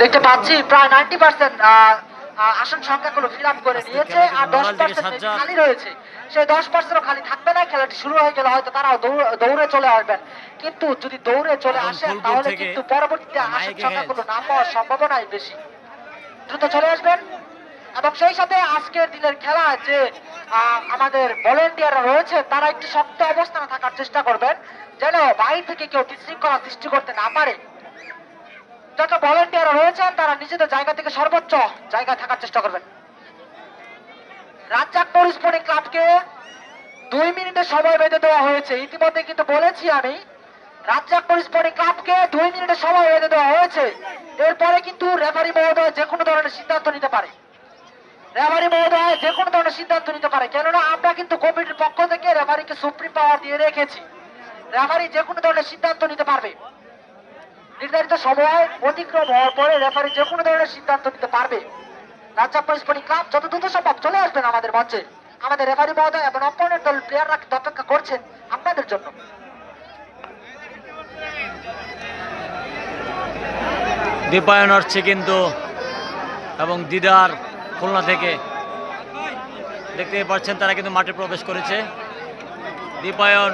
দেখতে পাচ্ছি প্রায় নাইনটি পার্সেন্ট আসন সংখ্যাগুলো ফিল আপ করে নিয়েছে আর দশ পার্সেন্ট খালি রয়েছে সেই দশ পার্সেন্টও খালি থাকবে না। খেলাটি শুরু হয়ে গেলে হয়তো তারাও দৌড়ে চলে আসবেন। কিন্তু যদি দৌড়ে চলে আসেন তাহলে কিন্তু পরবর্তীতে আসন সংখ্যাগুলো না পাওয়ার সম্ভাবনাই বেশি। দ্রুত চলে আসবেন। এবং সেই সাথে আজকের দিনের খেলা যে আমাদের ভলেন্টিয়াররা রয়েছে তারা একটু শক্ত অবস্থানে থাকার চেষ্টা করবেন যেন বাইরে থেকে কেউ বিশৃঙ্খলা সৃষ্টি করতে না পারে। যত ভলেন্টিয়ার রয়েছেন, তারা নিজেদের জায়গা থেকে সর্বোচ্চ জায়গায় থাকার চেষ্টা করবেন। রাজ্জাকপুর স্পোর্টিং ক্লাবকে দুই মিনিটের সময় বেঁধে দেওয়া হয়েছে। ইতিমধ্যে কিন্তু বলেছি আমি রাজ্জাকপুর স্পোর্টিং ক্লাবকে দুই মিনিটের সময় বেঁধে দেওয়া হয়েছে। এরপরে কিন্তু রেফারি মহোদয় যে কোনো ধরনের সিদ্ধান্ত নিতে পারে। রেফারি মহোদয় যে কোনো ধরনের সিদ্ধান্ত নিতে পারে। কেননা আমরা কিন্তু কমিটির পক্ষ থেকে রেফারিকে সুপ্রিম পাওয়ার দিয়ে রেখেছি। রেফারি যে কোনো ধরনের সিদ্ধান্ত নিতে পারবে। নির্ধারিত সময় অতিক্রম হওয়ার পরে রেফারি যে কোনো ধরনের সিদ্ধান্ত নিতে পারবে। রাজ্জাক স্পোর্টিং ক্লাব যত দ্রুত সম্ভব চলে আসবেন আমাদের মঞ্চে। আমাদের রেফারি মহোদয় এবং অপোনেন্ট দল প্লেয়াররা কিন্তু অপেক্ষা করছেন আপনাদের জন্য। দীপায়ন আসছে কিন্তু এবং দিদার খুলনা থেকে। দেখতে পাচ্ছেন, তারা কিন্তু মাঠে প্রবেশ করেছে। দীপায়ন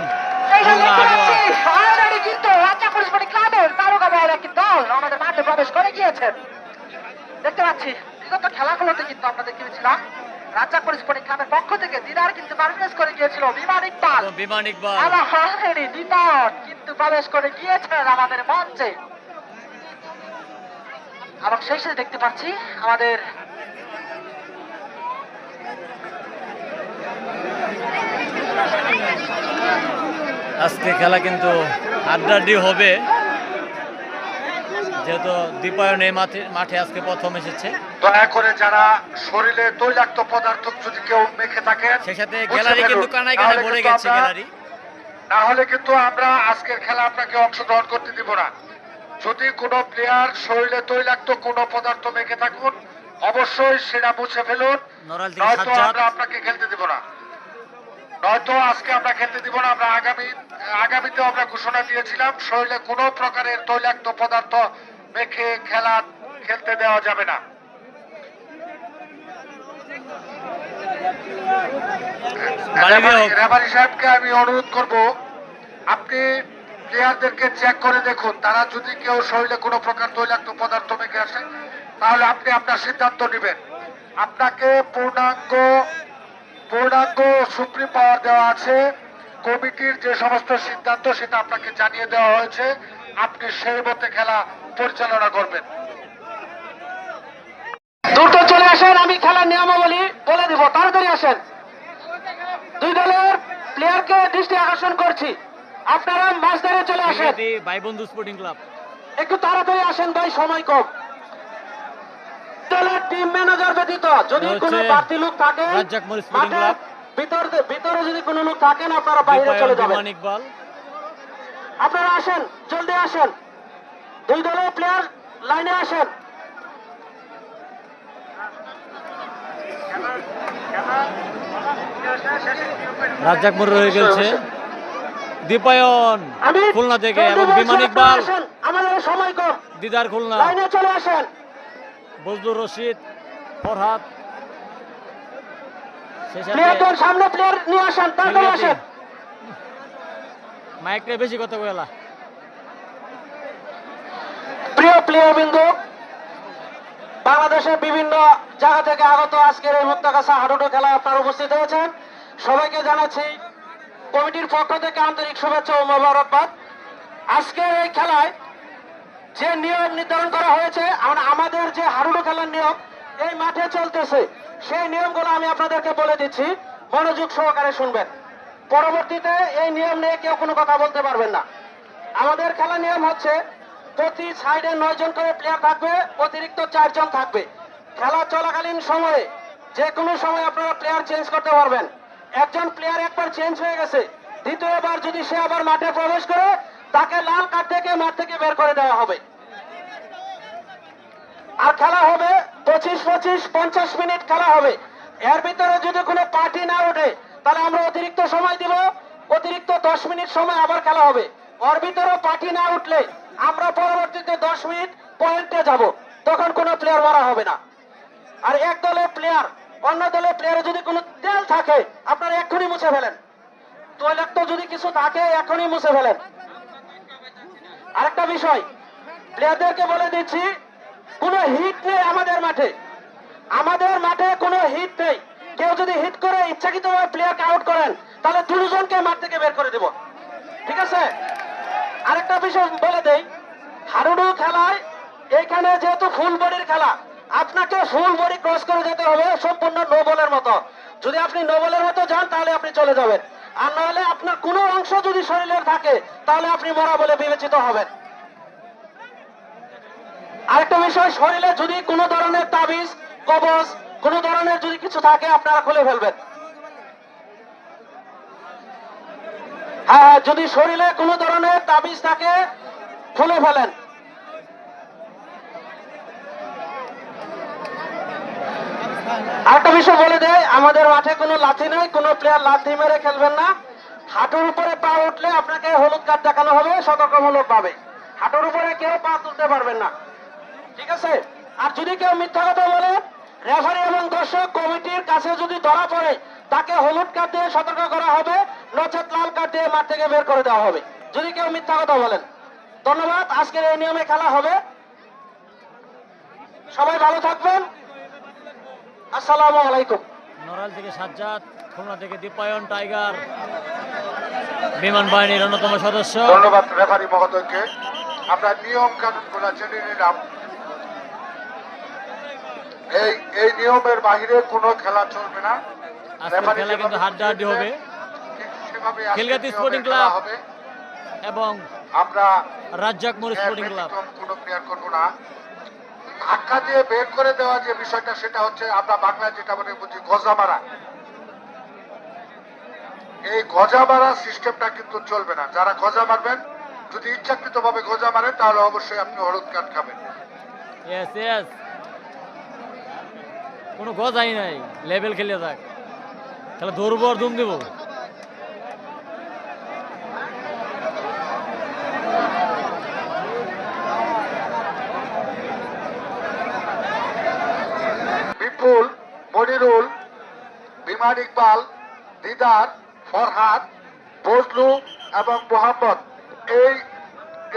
দেখতে আমাদের মাঠে প্রবেশ করে গিয়েছেন। দেখতে পাচ্ছি বিগত খেলাগুলোতে কিন্তু আমরা দেখেছিলাম রাজ্জাক স্পোর্টিং ক্লাবের পক্ষ থেকে দিদার কিন্তু পারফরমেন্স করে গিয়েছিল বিমান ইকবাল। বিমান ইকবাল। আলা হাসেনি দীপক কিন্তু প্রবেশ করে গিয়েছেন আমাদের মঞ্চে। এবং সেই দেখতে পাচ্ছি আমাদের আজকে খেলা কিন্তু আড্ডাড্ডি হবে। যেহেতু দীপায়ন এই মাঠে মাঠে আজকে প্রথম এসেছে। দয়া করে যারা শরীরে তৈলাক্ত পদার্থ যদি কেউ মেখে থাকেন সেই সাথে গ্যালারি কিন্তু কানায় কানায় ভরে গেছে গ্যালারি। না হলে কিন্তু আমরা আজকের খেলা আপনাকে অংশগ্রহণ করতে দিব না। যদি কোনো প্লেয়ার শরীরে তৈলাক্ত কোনো পদার্থ মেখে থাকুন অবশ্যই সেটা মুছে ফেলুন। থেকে নয়তো আমরা আপনাকে খেলতে দিব না। নয়তো আজকে আমরা খেলতে দিব না আমরা আগামী আগামীতে আমরা ঘোষণা দিয়েছিলাম শরীরে কোনো প্রকারের তৈলাক্ত পদার্থ মেখে খেলা খেলতে দেওয়া যাবে না। রেফারি সাহেবকে আমি অনুরোধ করব আপনি প্লেয়ারদেরকে চেক করে দেখুন তারা যদি কেউ শরীরে কোনো প্রকার তৈলাক্ত পদার্থ মেখে আসে তাহলে আপনি আপনার সিদ্ধান্ত নেবেন। আপনাকে পূর্ণাঙ্গ পূর্ণাঙ্গ সুপ্রিম পাওয়ার দেওয়া আছে। কমিটির যে সমস্ত সিদ্ধান্ত সেটা আপনাকে জানিয়ে দেওয়া হয়েছে। আপনি সেই মতে খেলা পরিচালনা করবেন। দ্রুত চলে আসেন আমি খেলার নিয়মাবলী বলে দিব। তাড়াতাড়ি আসেন। দুই দলের প্লেয়ারকে দৃষ্টি আকর্ষণ করছি। আপনারা মাঝ চলে আসেন। ভাই বন্ধু স্পোর্টিং ক্লাব একটু তাড়াতাড়ি আসেন ভাই সময় কম। টিম ম্যানেজার ব্যতীত যদি কোনো বাড়তি লোক থাকে মাঠের ভিতর ভিতরে যদি কোনো লোক থাকেন আপনারা বাইরে দীপায়ন চলে যাবেন। আপনারা আসেন জলদি আসেন। দুই দলের প্লেয়ার লাইনে আসেন। রাজ্জাক মুর রয়ে গেছে। দীপায়ন খুলনা থেকে এবং বিমান ইকবাল দিদার খুলনা। লাইনে চলে আসেন। বজলুর রশিদ ফরহাদ। সামনে প্লেয়ার নিয়ে আসেন তাড়াতাড়ি আসেন। মাইকটা বেশি কথা প্রিয় বাংলাদেশের বিভিন্ন জায়গা থেকে আগত আজকের এই হাডুডু খেলায় আপনারা উপস্থিত হয়েছেন। সবাইকে জানাচ্ছি কমিটির পক্ষ থেকে আন্তরিক শুভেচ্ছা ও মোবারকবাদ। আজকের এই খেলায় যে নিয়ম নির্ধারণ করা হয়েছে, আমরা- আমাদের যে হাডুডু খেলার নিয়ম এই মাঠে চলতেছে। সেই নিয়মগুলো আমি আপনাদেরকে বলে দিচ্ছি। মনোযোগ সহকারে শুনবেন। পরবর্তীতে এই নিয়ম নিয়ে কেউ কোনো কথা বলতে পারবেন না। আমাদের খেলার নিয়ম হচ্ছে, প্রতি সাইডে নয় জন করে প্লেয়ার থাকবে, অতিরিক্ত চারজন থাকবে। খেলা চলাকালীন সময়ে, যে কোনো সময় আপনারা প্লেয়ার চেঞ্জ করতে পারবেন। একজন প্লেয়ার একবার চেঞ্জ হয়ে গেছে, দ্বিতীয়বার যদি সে আবার মাঠে প্রবেশ করে তাকে লাল কার্ড থেকে মাঠ থেকে বের করে দেওয়া হবে। আর খেলা হবে পঁচিশ পঁচিশ পঞ্চাশ মিনিট খেলা হবে। এর ভিতরে যদি কোনো পার্টি না ওঠে, তাহলে আমরা অতিরিক্ত সময় দিব। অতিরিক্ত দশ মিনিট সময় আবার খেলা হবে। ওর ভিতরে পার্টি না উঠলে আমরা পরবর্তীতে দশ মিনিট পয়েন্টে যাব। তখন কোনো প্লেয়ার মারা হবে না। আর এক দলের প্লেয়ার অন্য দলের প্লেয়ারে যদি কোনো তেল থাকে, আপনারা এক্ষুনি মুছে ফেলেন। তৈলাক্ত যদি কিছু থাকে এখনই মুছে ফেলেন। আরেকটা বিষয়, প্লেয়ারদেরকে বলে দিচ্ছি, কোনো হিট নেই আমাদের মাঠে। আমাদের মাঠে কোনো হিট নেই। কেউ যদি হিট করে ইচ্ছাকৃতভাবে প্লেয়ারকে আউট করেন, তাহলে দুজনকে মাঠ থেকে বের করে দেব। ঠিক আছে? আরেকটা বিষয় বলে দেই হাডুডু খেলায় এখানে যেহেতু ফুল বডির খেলা, আপনাকে ফুল বডি ক্রস করে যেতে হবে সম্পূর্ণ নো বলের মতো। যদি আপনি নো বলের মতো যান, তাহলে আপনি চলে যাবেন। আর নাহলে আপনার কোনো অংশ যদি শরীরের থাকে তাহলে আপনি মরা বলে বিবেচিত হবেন। আরেকটা বিষয় শরীরে যদি কোনো ধরনের তাবিজ কবজ কোনো ধরনের যদি কিছু থাকে আপনারা খুলে ফেলবেন। হ্যাঁ হ্যাঁ, যদি শরীরে কোনো ধরনের তাবিজ থাকে খুলে ফেলেন। আরেকটা বিষয় বলে দেয় আমাদের মাঠে কোনো লাথি নেই, কোনো প্লেয়ার লাথি মেরে খেলবেন না। হাঁটুর উপরে পা উঠলে আপনাকে হলুদ কার্ড দেখানো হবে, সতর্কমূলক পাবে হাঁটুর উপরে কেউ পা তুলতে পারবেন না। ঠিক আছে? আর যদি কেউ মিথ্যা কথা বলে রেফারি এবং দর্শক কমিটির কাছে যদি ধরা পড়ে, তাকে হলুদ কার্ড দিয়ে সতর্ক করা হবে, নচেত লাল কার্ড দিয়ে মাঠ থেকে বের করে দেওয়া হবে। যদি কেউ মিথ্যা কথা বলেন। ধন্যবাদ, আজকের এই নিয়মে খেলা হবে। সবাই ভালো থাকবেন। আসসালামু আলাইকুম। নড়াইল থেকে সাজ্জাদ খুলনা থেকে দীপায়ন টাইগার। বিমান বাহিনীর অন্যতম সদস্য। ধন্যবাদ রেফারি মহোদয়কে। আমরা নিয়ম কানুনগুলা জেনে নিলাম। এই এই নিয়মের বাহিরে কোনো খেলা চলবে না। আজকের খেলা কিন্তু হাড্ডাহাড্ডি হবে। ঠিক সেভাবে আজকের খিলগাতি নিয়মে স্পোর্টিং ক্লাব। এবং আমরা রাজ্জাক মোর স্পোর্টিং ক্লাব কোনো প্লেয়ার করব না। ধাক্কা দিয়ে বের করে দেওয়া যে বিষয়টা, সেটা হচ্ছে আমরা বাংলায় যেটা বলে বুঝি গজা মারা এই গজা মারা সিস্টেমটা কিন্তু চলবে না। যারা গজা মারবেন, যদি ইচ্ছাকৃত ভাবে গজা মারেন, তাহলে অবশ্যই আপনি হলুদ কার্ড খাবেন। কোনো গজাই নাই। লেভেল খেলে থাক। তাহলে ধরবো আর দুম দেব। বিপুল মনিরুল বিমান ইকবাল দিদার ফরহাদ বজলু এবং মোহাম্মদ। এই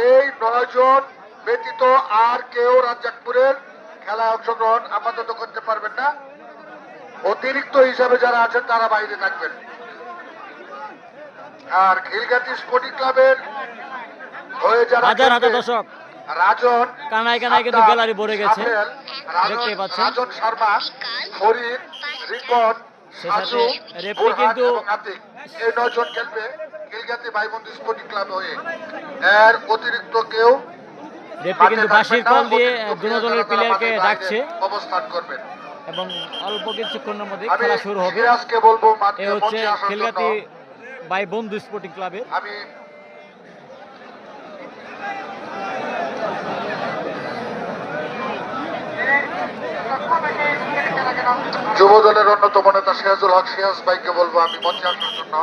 এই নয়জন ব্যতীত আর কেউ রাজ্জাকপুরের খেলায় অংশগ্রহণ আপাতত করতে পারবেন না। অতিরিক্ত হিসাবে যারা আছেন তারা বাইরে থাকবেন। আর খিলগাতি স্পোর্টিং ক্লাবের হয়ে যারা হাজার খেলবে, দর্শক। রাজন কানায় কানায় কিন্তু গ্যালারি ভরে গেছে। দেখতেই পাচ্ছেন। রাজন শর্মা ফরিদ রিপন সে রেফারি কিন্তু- এই নয়জন খেলবে খিলগাতি ভাইবন্ধু স্পোর্টিং ক্লাব হয়ে। এর অতিরিক্ত কেউ রেফি মাঠে কিন্তু বাঁশির কল দিয়ে তারা প্লেয়ারকে ডাকছে। অবস্থান করবেন। এবং অল্প কিছুক্ষণের মধ্যে খেলা শুরু হবে। সিরাজকে বলব মাঠে এ হচ্ছে খিলগাতি বাই বন্ধু স্পোর্টিং ক্লাবের আমি যুব দলের অন্যতম নেতা সিরাজুল হক সিরাজ ভাইকে বলব আমি মঞ্চে আসার জন্য।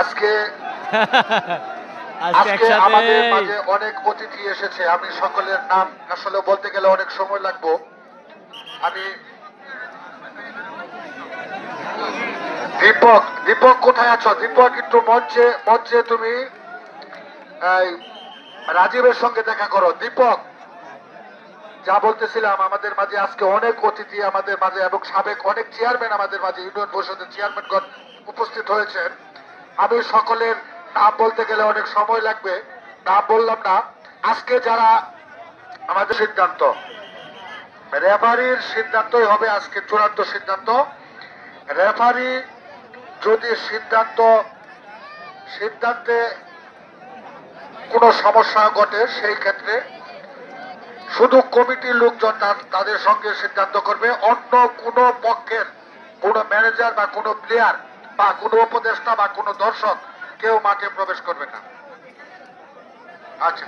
আজকে আজকে আজকে আমাদের মাঝে অনেক অতিথি এসেছে। আমি সকলের নাম আসলে বলতে গেলে অনেক সময় লাগবো। আমি দীপক দীপক কোথায় আছো? দীপক একটু মঞ্চে মঞ্চে তুমি রাজীবের সঙ্গে দেখা করো। দীপক যা বলতেছিলাম, আমাদের মাঝে আজকে অনেক অতিথি আমাদের মাঝে এবং সাবেক অনেক চেয়ারম্যান আমাদের মাঝে ইউনিয়ন পরিষদের চেয়ারম্যানগণ উপস্থিত হয়েছেন। আমি সকলের নাম বলতে গেলে অনেক সময় লাগবে। নাম বললাম না, আজকে যারা আমাদের সিদ্ধান্ত রেফারির সিদ্ধান্তই হবে আজকে চূড়ান্ত সিদ্ধান্ত। রেফারি যদি সিদ্ধান্ত, সিদ্ধান্তে কোনো সমস্যা ঘটে, সেই ক্ষেত্রে শুধু কমিটির লোকজন তাদের সঙ্গে সিদ্ধান্ত করবে। অন্য কোনো পক্ষের, কোনো ম্যানেজার বা কোনো প্লেয়ার বা কোনো উপদেষ্টা বা কোনো দর্শক কেউ মাঠে প্রবেশ করবে না। আচ্ছা।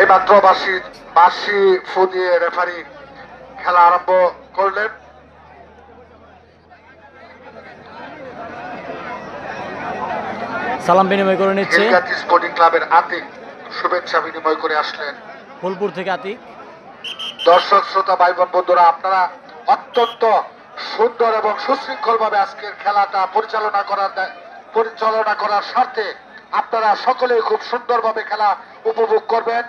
এই মাত্র বাসি বাসি ফু দিয়ে রেফারি খেলা আরম্ভ করলেন। সালাম বিনিময় করে নিচ্ছে। স্পোর্টিং ক্লাবের আতিক শুভেচ্ছা বিনিময় করে আসলেন। ফুলপুর থেকে আতিক। দর্শক শ্রোতা ভাই বোন বন্ধুরা আপনারা অত্যন্ত সুন্দর এবং সুশৃঙ্খল ভাবে আজকের খেলাটা পরিচালনা করার পরিচালনা করার স্বার্থে আপনারা সকলেই খুব সুন্দরভাবে খেলা উপভোগ করবেন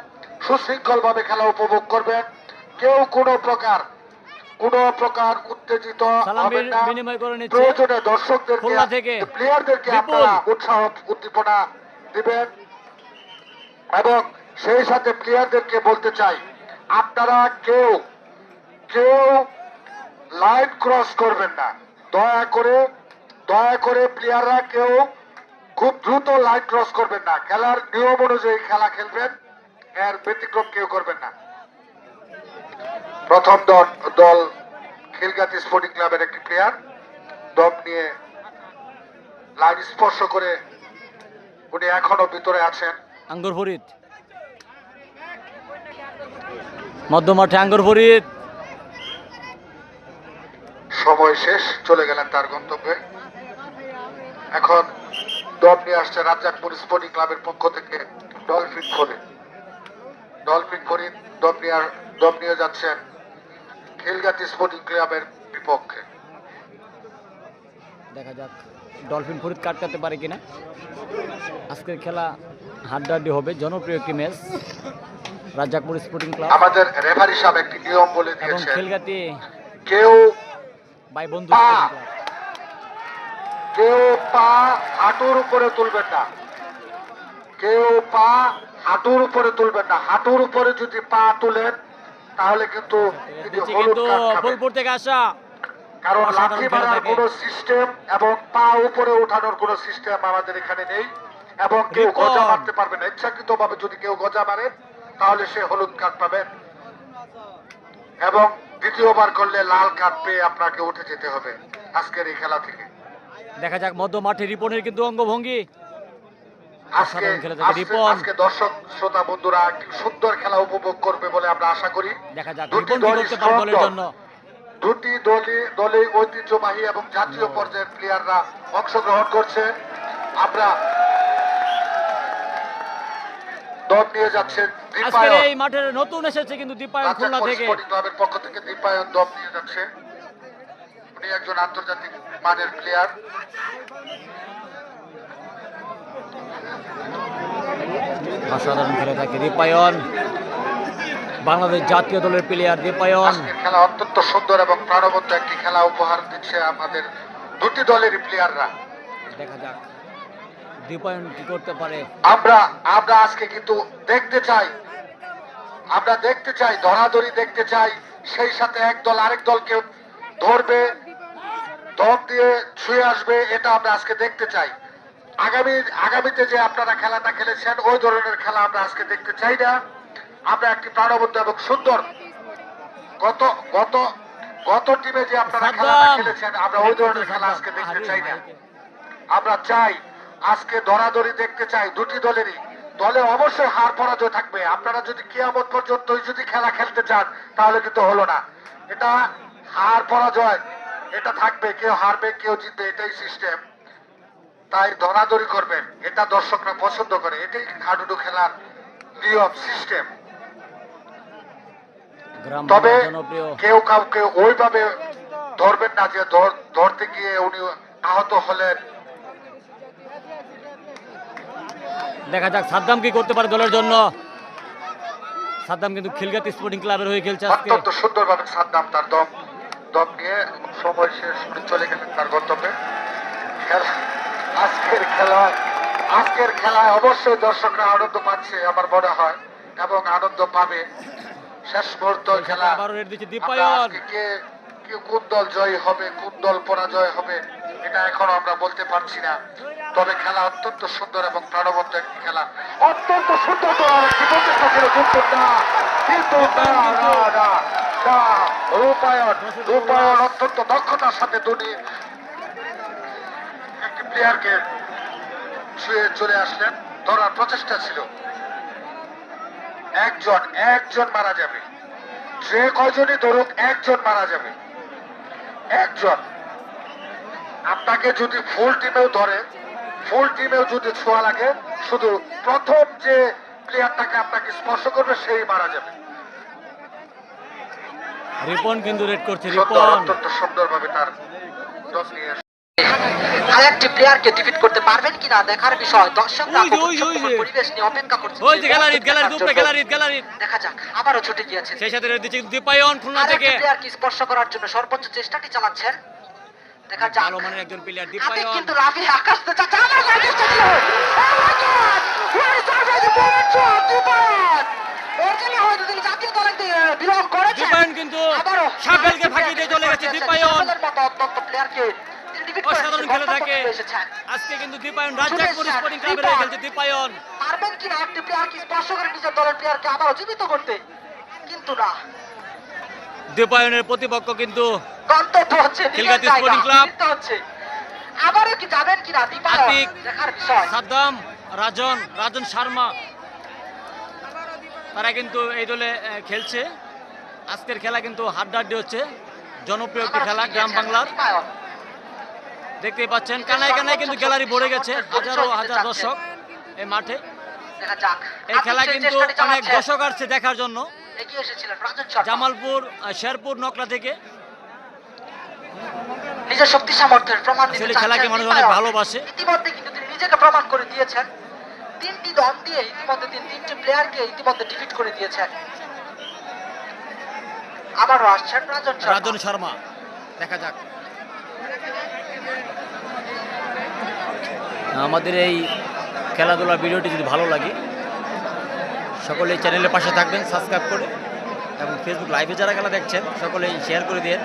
সুশৃঙ্খল ভাবে খেলা উপভোগ করবেন। কেউ কোনো প্রকার কোনো প্রকার উত্তেজিত প্রয়োজনে দর্শকদেরকে প্লেয়ারদেরকে আপনারা উৎসাহ উদ্দীপনা দিবেন। এবং সেই সাথে প্লেয়ারদেরকে বলতে চাই আপনারা কেউ কেউ লাইন ক্রস করবেন না। দয়া করে দয়া করে প্লেয়াররা কেউ খুব দ্রুত লাইন ক্রস করবেন না। খেলার নিয়ম অনুযায়ী খেলা খেলবেন এর ব্যতিক্রম কেউ করবেন না। প্রথম দল দল খিলগাতি স্পোর্টিং ক্লাবের একটি প্লেয়ার দম নিয়ে লাইন স্পর্শ করে উনি এখনও ভিতরে আছেন। আঙ্গুর ফরিদ। মধ্যমাঠে আঙ্গুর ফরিদ। সময় শেষ চলে গেলেন তার গন্তব্যে। এখন দম নিয়ে আসছে রাজ্জাকপুর স্পোর্টিং ক্লাবের পক্ষ থেকে ডলফিন ফরিদ ডলফিন ফরিদ দম নিয়ে দম নিয়ে যাচ্ছেন খিলগাতি স্পোর্টিং ক্লাবের বিপক্ষে। দেখা যাক ডলফিন ফরিদ কাটকাতে পারে কিনা। আজকের খেলা হাড্ডাহাড্ডি হবে জনপ্রিয় একটি ম্যাচ রাজ্জাকপুর স্পোর্টিং ক্লাব। আমাদের রেফারি সাহেব একটি নিয়ম বলে দিয়েছেন খেলগাতি কেউ ভাই বন্ধু কেউ পা হাঁটুর উপরে তুলবেন না। কেউ পা হাঁটুর উপরে তুলবেন না। হাঁটুর উপরে যদি পা তুলেন তাহলে কিন্তু হলুদ কিন্তু ফুলপুর থেকে আসা কারণ লাঠি মারার। কোনো সিস্টেম এবং পা উপরে ওঠানোর কোনো সিস্টেম আমাদের এখানে নেই এবং কেউ গজা মারতে পারবে না। ইচ্ছাকৃত ভাবে যদি কেউ গজা মারে তাহলে সে হলুদ কার্ড পাবেন এবং দ্বিতীয়বার করলে লাল কার্ড পেয়ে আপনাকে উঠে যেতে হবে আজকের এই খেলা থেকে। দেখা যাক মধ্যমাঠে রিপনের কিন্তু অঙ্গভঙ্গি। অসাধারণ খেলে থাকে। রিপন। আজকে দর্শক শ্রোতা বন্ধুরা একটি সুন্দর খেলা উপভোগ করবে বলে আমরা আশা করি। দেখা যাক রিপন কি করতে পারে দলের জন্য। দুটি দলই দলে ঐতিহ্যবাহী এবং জাতীয় পর্যায়ের প্লেয়াররা অংশগ্রহণ করছে। আমরা দল নিয়ে আজকের এই মাঠের নতুন এসেছে কিন্তু দীপায়ন খুলনা থেকে। ক্লাবের পক্ষ থেকে দীপায়ন দম নিয়ে যাচ্ছে। উনি একজন আন্তর্জাতিক মানের প্লেয়ার অসাধারণ খেলে থাকে দীপায়ন। বাংলাদেশ জাতীয় দলের প্লেয়ার দীপায়ন। খেলা অত্যন্ত সুন্দর এবং প্রাণবন্ত একটি খেলা উপহার দিচ্ছে আমাদের দুটি দলেরই প্লেয়াররা দেখা যাক দীপায়ন কি করতে পারে। আমরা আমরা আজকে কিন্তু দেখতে চাই আমরা দেখতে চাই ধরাধরি দেখতে চাই সেই সাথে এক দল আরেক দলকে ধরবে দম দিয়ে ছুঁয়ে আসবে এটা আমরা আজকে দেখতে চাই। আগামী আগামীতে যে আপনারা খেলাটা খেলেছেন ওই ধরনের খেলা আমরা আজকে দেখতে চাই না। আমরা একটি প্রাণবন্ত এবং সুন্দর গত গত গত টিমে যে আপনারা খেলাটা খেলেছেন আমরা ওই ধরনের খেলা আজকে দেখতে চাই না। আমরা চাই আজকে দরাদরি দেখতে চাই দুটি দলেরই। দলে অবশ্যই হার পরাজয় থাকবে। আপনারা যদি কিয়ামত পর্যন্ত যদি খেলা খেলতে চান তাহলে কিন্তু হলো না। এটা হার পরাজয়। এটা থাকবে কেউ হারবে কেউ জিতবে এটাই সিস্টেম তাই দরাদরি করবেন। এটা দর্শকরা পছন্দ করে। এটাই হাডুডু খেলার নিয়ম সিস্টেম। তবে কেউ কাউকে ওইভাবে ধরবেন না যে ধরতে গিয়ে উনি আহত হলেন। দেখা যাক সাদ্দাম কি করতে পারে দলের জন্য। সাদ্দাম কিন্তু খিলগাতি স্পোর্টিং ক্লাবের হয়ে খেলছে আজকে। অত্যন্ত সুন্দরভাবে সাদ্দাম তার দম দম নিয়ে সময় শেষ চলে গেলেন তার গন্তব্যে। খেলা আজকের খেলায় আজকের খেলায় অবশ্যই দর্শকরা আনন্দ পাচ্ছে আমার মনে হয় এবং আনন্দ পাবে। শেষ মুহূর্ত খেলা। কে কোন দল জয়ী হবে কোন দল পরাজয় হবে এটা এখনও আমরা বলতে পারছি না। তবে খেলা অত্যন্ত সুন্দর এবং প্রাণবন্ত একটি খেলা। অত্যন্ত সুন্দর প্রচেষ্টা ছিল কিন্তু না কিন্তু না না না না রূপায়ণ রূপায়ণ অত্যন্ত দক্ষতার সাথে দুটি প্লেয়ারকে ছুঁয়ে চলে আসলেন। ধরার প্রচেষ্টা ছিল। একজন একজন মারা যাবে। যে কয়জনই ধরুক একজন মারা যাবে। একজন। আপনাকে যদি ফুল টিমেও ধরে ফুল টিমেও যদি ছোঁয়া লাগে শুধু প্রথম যে প্লেয়ারটাকে আপনাকে স্পর্শ করবে সেই মারা যাবে। রিপন কিন্তু রেড করছে সুন্দর রিপন। অত্যন্ত সুন্দরভাবে তার দশ নিয়ে আসে। আরেকটি প্লেয়ারকে ডিফিট করতে পারবেন কিনা দেখার বিষয় দর্শকরা। পরিবেশ নিয়ে অপেক্ষা করছে ওই যে গ্যালারি গ্যালারির উপরে গ্যালারির গ্যালারির দেখা যাক আবারও ছুটে গিয়েছে সেই সাথে দিচ্ছে দীপায়ন খুলনা থেকে প্লেয়ারকে স্পর্শ করার জন্য সর্বোচ্চ চেষ্টাটি চালাচ্ছেন দেখা যাক ভালো মানের একজন প্লেয়ার দীপায়ন কিন্তু লাফিয়ে আকাশ থেকে যাচ্ছে আমার God! What is that for the moment shot? Dipayan! ওর হয়তো তিনি জাতীয় দলে বিলং করেছেন। দীপায়ন কিন্তু আবারও সাফেলকে ফাঁকি দিয়ে চলে গেছে দীপায়ন। মতো অত্যন্ত প্লেয়ারকে অসাধারণ খেলে থাকে। আজকে কিন্তু দীপায়ন রাজ্জাকপুর স্পোর্টিং ক্লাবের হয়ে খেলছে দীপায়ন। পারবেন কিনা? একটি প্লেয়ারকে স্পর্শ করে নিজের দলের প্লেয়ারকে আবারও জীবিত করতে? কিন্তু না। দীপায়নের প্রতিপক্ষ কিন্তু গন্তব্য হচ্ছে স্পোর্টিং ক্লাব। হচ্ছে। আবারও কি যাবেন কিনা দীপায়ন? দেখার বিষয়। সাদ্দাম রাজন রাজন শর্মা তারা কিন্তু এই দলে খেলছে। আজকের খেলা কিন্তু হাড্ডাহাড্ডি হচ্ছে। জনপ্রিয় একটি খেলা গ্রাম বাংলার। দেখতেই পাচ্ছেন কানায় কানায় কিন্তু গ্যালারি ভরে গেছে হাজারো হাজার দর্শক এই মাঠে। এই খেলা কিন্তু অনেক। দর্শক আসছে দেখার জন্য। জামালপুর শেরপুর নকলা থেকে। নিজের শক্তি সামর্থ্যের প্রমাণ দিতে খেলাকে মানুষ অনেক ভালোবাসে। ইতিমধ্যে কিন্তু তিনি নিজেকে প্রমাণ করে দিয়েছেন। তিনটি দল দিয়ে ইতিমধ্যে তিনি তিনটি প্লেয়ারকে ইতিমধ্যে ডিফিট করে দিয়েছেন। আবারও আসছেন রাজন রাজন শর্মা। দেখা যাক। আমাদের এই খেলাধুলার ভিডিওটি যদি ভালো লাগে, সকলে চ্যানেলের পাশে থাকবেন সাবস্ক্রাইব করে এবং ফেসবুক লাইভে যারা খেলা দেখছেন সকলেই শেয়ার করে দিয়ে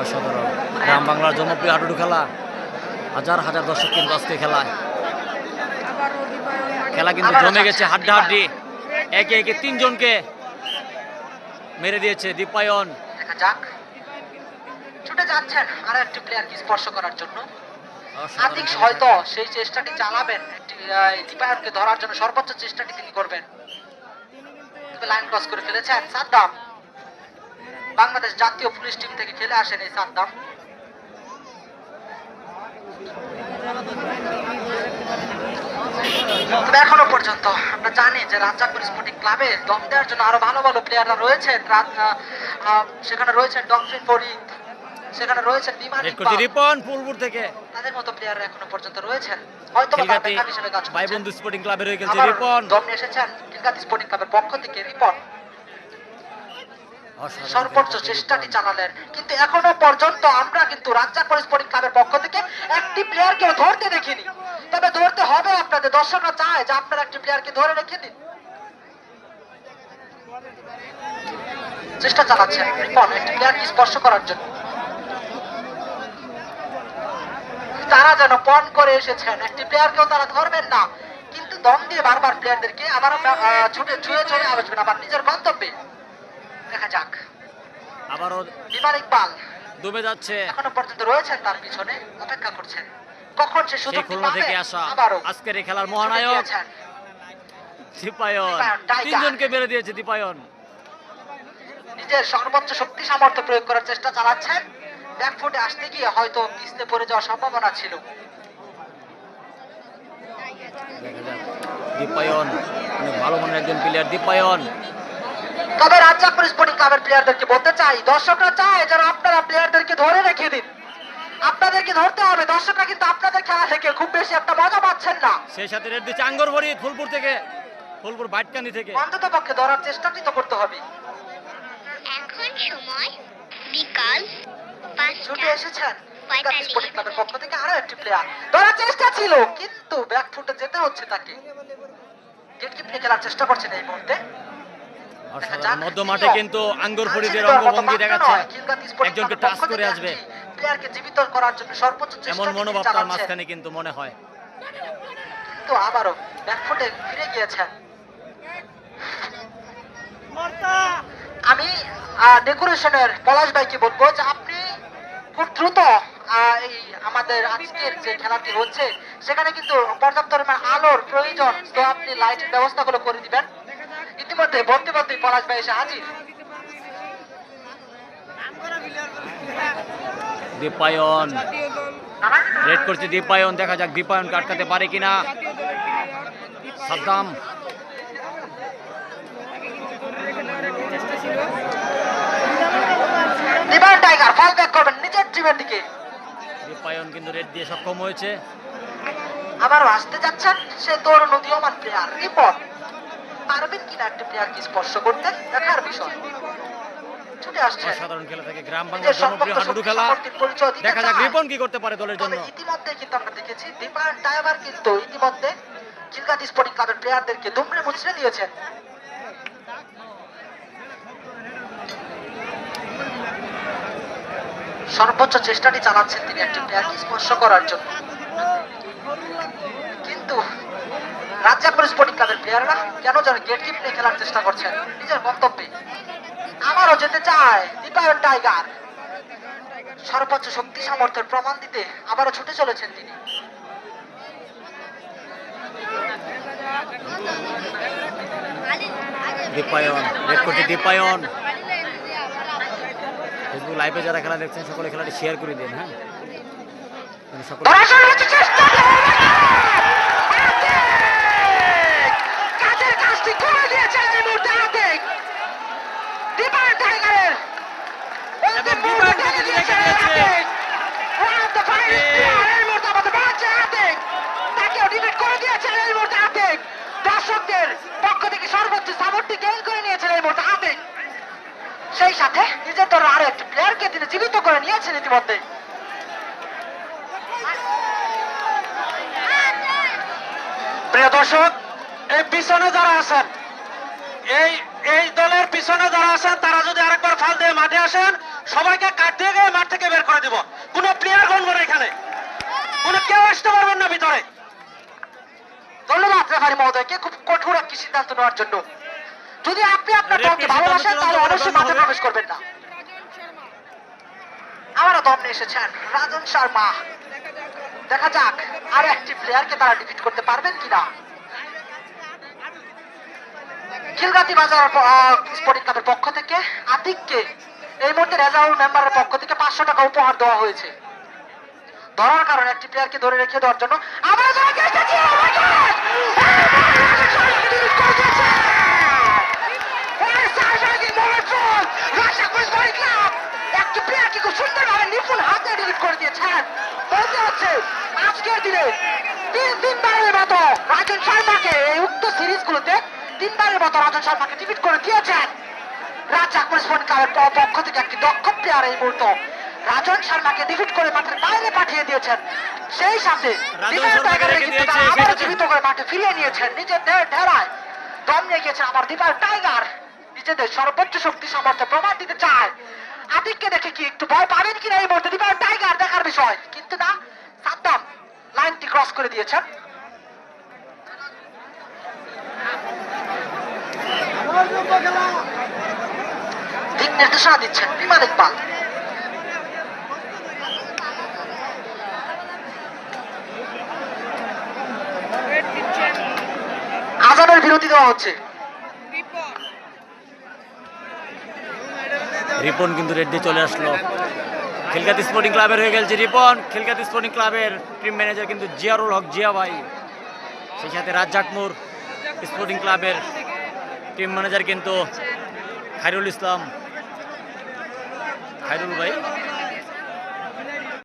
অসাধারণ। গ্রাম বাংলার জনপ্রিয় হাডুডু খেলা, হাজার হাজার দর্শক কিন্তু আজকে খেলায়। খেলা কিন্তু জমে গেছে হাড্ডাহাড্ডি একে একে তিনজনকে মেরে দিয়েছে দীপায়ন। দেখা যাক। ছুটে যাচ্ছেন আর একটি প্লেয়ারকে স্পর্শ করার জন্য। আতিক হয়তো সেই চেষ্টাটি চালাবেন। দীপায়নকে ধরার জন্য সর্বোচ্চ চেষ্টাটি তিনি করবেন। লাইন ক্রস করে ফেলেছেন সাদ্দাম। বাংলাদেশ জাতীয় পুলিশ টিম থেকে খেলে আসেন এই সাদ্দাম। এখনও পর্যন্ত আমরা জানি যে রাজ্জাকুল স্পোর্টিং ক্লাবে দম দেওয়ার জন্য আরও ভালো ভালো প্লেয়াররা রয়েছেন। সেখানে রয়েছেন ডলফিন ফরিদ সেখানে রয়েছেন বিমান রিপন ফুলপুর থেকে। তাদের মতো প্লেয়াররা এখনও পর্যন্ত রয়েছেন। হয়তো হিসেবে কাজ ভাই বন্ধু স্পোর্টিং ক্লাবের হয়ে খেলছে আবার রিপন। দম নিয়ে এসেছেন খিলগাতি স্পোর্টিং ক্লাবের পক্ষ থেকে রিপন। সর্বোচ্চ চেষ্টাটি চালালেন। কিন্তু এখনও পর্যন্ত আমরা কিন্তু রাজ্জাক স্পোর্টিং ক্লাবের পক্ষ থেকে একটি প্লেয়ারকেও ধরতে দেখিনি। তবে ধরতে হবে আপনাদের। দর্শকরা চায় যে আপনারা একটি প্লেয়ারকে ধরে রেখে দিন। চেষ্টা চালাচ্ছেন রিপন একটি প্লেয়ারকে স্পর্শ করার জন্য। তারা যেন পণ করে এসেছেন। একটি প্লেয়ারকেও তারা ধরবেন না। কিন্তু দম দিয়ে বারবার প্লেয়ারদেরকে আবার ছুটে ছুঁয়ে চলে আসবেন আবার নিজের গন্তব্যে। দেখা যাক। আবারও বিমান ইকবাল। ডুবে যাচ্ছে। এখনও পর্যন্ত রয়েছেন তার পিছনে অপেক্ষা করছেন। কখন সে সুযোগ থেকে আসা আজকের এই খেলার মহানায়ক দীপায়ন। দীপায়ন, তিনজনকে মেরে দিয়েছে দীপায়ন। নিজের সর্বোচ্চ শক্তি সামর্থ্য প্রয়োগ করার চেষ্টা চালাচ্ছেন। ব্যাকফুটে আসতে গিয়ে হয়তো পিছলে পড়ে যাওয়ার সম্ভাবনা ছিল। দীপায়ন অনেক ভালো মানের একজন প্লেয়ার দীপায়ন। তবে রাজ্জাক স্পোর্টিং ক্লাবের প্লেয়ারদেরকে বলতে চাই দর্শকরা চায় যেন আপনারা প্লেয়ারদেরকে ধরে রেখে দিন। আপনাদেরকে ধরতে হবে দর্শকরা কিন্তু আপনাদের খেলা থেকে খুব বেশি একটা মজা পাচ্ছেন না। সেই সাথে রেড দিচ্ছে আঙ্গর ফরিদ ফুলপুর থেকে ফুলপুর বাইটকান্দি থেকে। অন্তত পক্ষে ধরার চেষ্টাটি তো করতে হবে। এখন সময় বিকাল। ছুটে এসেছেন স্পোর্টিং ক্লাবের পক্ষ থেকে আরও একটি প্লেয়ার ধরার চেষ্টা ছিল কিন্তু ব্যাক ফুটে যেতে হচ্ছে তাকে। গেটকিপ নিয়ে খেলার চেষ্টা করছেন এই মুহূর্তে। মধ্য মাঠে কিন্তু আঙ্গর ফরিদের অঙ্গভঙ্গি দেখাচ্ছে। একজনকে টাচ করে আসবে। প্লেয়ারকে জীবিত করার জন্য সর্বোচ্চ চেষ্টা এমন মনোভাব তার মাঝখানে কিন্তু মনে হয়। কিন্তু আবারও ব্যাকফুটে ফিরে গিয়েছেন। আমি ডেকোরেশনের পলাশ ভাইকে বলব যে আপনি খুব দ্রুত এই আমাদের আজকের যে খেলাটি হচ্ছে সেখানে কিন্তু পর্যাপ্ত পরিমাণ আলোর প্রয়োজন তো আপনি লাইটের ব্যবস্থাগুলো করে দিবেন। ইতিমধ্যে বলতে বলতেই পলাশ ভাই এসে হাজির। দীপায়ন। রেড করছে দীপায়ন দেখা যাক দীপায়ন আটকাতে পারে কিনা। Saddam Diban tiger fall back করবেন নিজের টিমের দিকে। দীপায়ন কিন্তু রেড দিয়ে সক্ষম হয়েছে। আবারও আসতে যাচ্ছেন সে তরুণ উদীয়মান প্লেয়ার রিপোর্ট পারবেন কিনা একটা প্লেয়ারকে স্পর্শ করতে? দেখার বিষয়। ছুটে আসছেন অসাধারণ খেলা থেকে গ্রাম বাংলার জনপ্রিয় হাডুডু খেলা। সামর্থ্যের পরিচয় দিতে দেখা যাক রিপন কি করতে পারে দলের জন্য। ইতিমধ্যে কিন্তু আমরা দেখেছি দীপায়ন টাইবার কিন্তু ইতিমধ্যে চিলগাতি স্পোর্টিং ক্লাবের প্লেয়ারদেরকে দুমড়ে মুচড়ে দিয়েছেন। সর্বোচ্চ চেষ্টাটি চালাচ্ছেন তিনি একটি প্লেয়ারকে স্পর্শ করার জন্য। কিন্তু রাজ্জাপুর স্পোর্টিং ক্লাবের প্লেয়াররা কেন যেন গেট কিপ নিয়ে খেলার চেষ্টা করছেন? নিজের গন্তব্যে আমারও যেতে চায় দীপায়ন টাইগার। সর্বোচ্চ শক্তি সামর্থ্যের প্রমাণ দিতে আবারও ছুটে চলেছেন তিনি। দীপায়ন দীপায়ন। ফেসবুক লাইভে যারা খেলা দেখছেন সকলে খেলাটি শেয়ার করে দিন হ্যাঁ? সকলে দর্শকদের পক্ষ থেকে সর্বোচ্চ সাপোর্টটি গেইন করে নিয়েছেন এই মুহূর্তে আতিক সেই সাথে নিজের দলের আরও একটি প্লেয়ারকে তিনি জীবিত করে নিয়েছেন ইতিমধ্যে। প্রিয় দর্শক, এই পিছনে যারা আছেন, এই এই দলের পিছনে যারা আছেন, তারা যদি আরেকবার ফাল দিয়ে মাঠে আসেন, সবাইকে কাট দিয়ে গিয়ে মাঠ থেকে বের করে দিব। কোনো প্লেয়ার গণব না এখানে। কোনো কেউ আসতে পারবেন না ভিতরে। ধন্যবাদ রেফারি মহোদয়কে। খুব কঠোর একটি সিদ্ধান্ত নেওয়ার জন্য। যদি আপনি আপনার দলকে ভালোবাসেন তাহলে অবশ্যই মাঠে প্রবেশ করবেন না। আমারও দম নিয়ে এসেছেন রাজন শর্মা। দেখা যাক আর একটি প্লেয়ারকে তারা ডিফিট করতে পারবেন কিনা। খিলগাতি বাজার স্পোর্টিং ক্লাবের পক্ষ থেকে আতিককে এই মুহূর্তে রেজাউল মেম্বারের পক্ষ থেকে পাঁচশো টাকা উপহার দেওয়া হয়েছে। ধরার কারণে একটি প্লেয়ারকে ধরে রেখে দেওয়ার জন্য আবার ধরা গেছে জি, oh my God! এই বল রাজা শর্মাকে delete করে দিয়েছে! এই সার্জারি মনোযোগ! রাজা কুইজবাড়ি ক্লাব একটি প্লেয়ারকে খুব সুন্দরভাবে নিপুণ হাতে ডিলিট করে দিয়েছেন। বলতে হচ্ছে আজকের দিনে তিন তিনবারের মতো রাজন শর্মাকে এই উক্ত সিরিজগুলোতে তিনবারের মতো রাজন শর্মাকে ডিলিট করে দিয়েছেন। রাজা কুইজবাড়ি ক্লাবের পক্ষ থেকে একটি দক্ষ প্লেয়ার এই মুহূর্তে রাজন শর্মাকে ডিফিট করে মাঠের বাইরে পাঠিয়ে দিয়েছেন সেই সাথে কিন্তু তারা সেই জীবিত করে মাঠে ফিরিয়ে নিয়েছেন নিজের ঢেলায় দম নিয়ে গিয়েছেন। আমার দীপার টাইগার নিজেদের সর্বোচ্চ শক্তি সামর্থ্য প্রমাণ দিতে চায়। আতিককে দেখে কি একটু ভয় পাবেন কিনা এই মুহূর্তে? দীপার টাইগার দেখার বিষয়। কিন্তু না, সাদ্দাম লাইনটি ক্রস করে দিয়েছেন। দিক নির্দেশনা দিচ্ছেন বিমান ইকবাল। আজানের বিরতি দেওয়া হচ্ছে। রিপন কিন্তু রেড দিয়ে চলে আসলো। খিলগাতি স্পোর্টিং ক্লাবের হয়ে গেছে রিপন। খিলগাতি স্পোর্টিং ক্লাবের টিম ম্যানেজার কিন্তু জিয়ারুল হক জিয়া ভাই। সেই সাথে রাজ্জাকমুর স্পোর্টিং ক্লাবের টিম ম্যানেজার কিন্তু খাইরুল ইসলাম। খাইরুল ভাই।